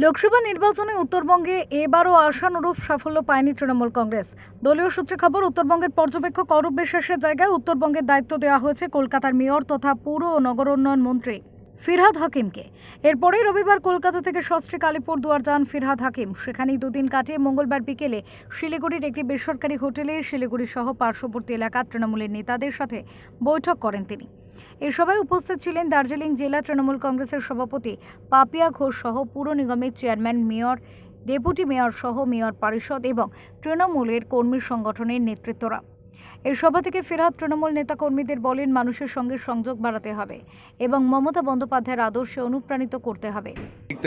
লোকসভা নির্বাচনে উত্তরবঙ্গে এবারও আশানুরূপ সাফল্য পায়নি তৃণমূল কংগ্রেস। দলীয় সূত্রে খবর, উত্তরবঙ্গের পর্যবেক্ষক অরূপ বিশ্বাসের জায়গায় উত্তরবঙ্গের দায়িত্ব দেওয়া হয়েছে কলকাতার মেয়র তথা পুর ও নগর উন্নয়ন মন্ত্রী। ফিরহাদ হাকিমকে। এরপরেই রবিবার কলকাতা থেকে সস্ত্রীক আলিপুরদুয়ার যান ফিরহাদ হাকিম। সেখানেই দুদিন কাটিয়ে মঙ্গলবার বিকেলে শিলিগুড়ির একটি বেসরকারি হোটেলে শিলিগুড়ি সহ পার্শ্ববর্তী এলাকার তৃণমূলের নেতাদের সাথে বৈঠক করেন তিনি। এই সভায় উপস্থিত ছিলেন দার্জিলিং জেলা তৃণমূল কংগ্রেসের সভাপতি পাপিয়া ঘোষ সহ পুর নিগমের চেয়ারম্যান মেয়র, ডেপুটি মেয়র সহ মেয়র পরিষদ এবং তৃণমূলের কর্মী সংগঠনের নেতৃত্বরা। এই সভা থেকে ফেরহাদ তৃণমূল নেতাকর্মীদের বলেন, মানুষের সঙ্গে সংযোগ বাড়াতে হবে এবং মমতা বন্দ্যোপাধ্যায়ের আদর্শে অনুপ্রাণিত করতে হবে।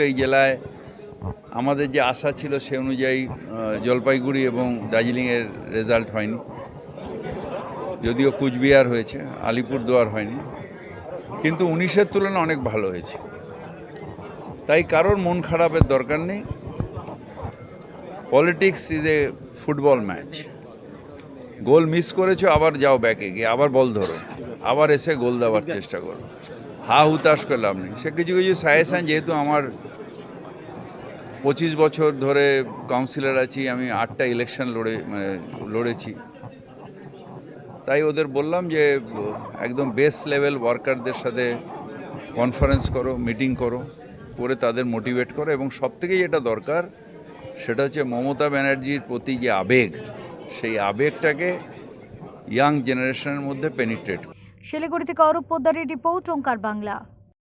এই জেলায় আমাদের যে আশা ছিল সে অনুযায়ী জলপাইগুড়ি এবং দার্জিলিংয়ের রেজাল্ট হয়নি। যদিও কুচবিহার হয়েছে, আলিপুরদুয়ার হয়নি। কিন্তু উনিশের তুলনায় অনেক ভালো হয়েছে। তাই কারোর মন খারাপের দরকার নেই। Politics is a football match goal miss করেছ আবার যাও ব্যাকে গিয়ে আবার বল ধরো। আবার এসে গোল দেওয়ার চেষ্টা করো। হা হুতাশ করলাম নেই সে কিছু কিছু সাজেশান যেহেতু আমার পঁচিশ বছর ধরে কাউন্সিলর আছি আমি আটটা ইলেকশন লড়ে মানে লড়েছি। তাই ওদের বললাম যে একদম বেস লেভেল ওয়ার্কারদের সাথে কনফারেন্স করো মিটিং করো করে তাদের মোটিভেট করো। এবং সবথেকে যেটা দরকার সেটা হচ্ছে মমতা ব্যানার্জির প্রতি যে আবেগ সেই আবেগটাকে ইয়াং জেনারেশনের মধ্যে পেনিট্রেট শিলিগুড়ি থেকে অরূপ পোদ্দারের রিপোর্ট ওঙ্কার বাংলা।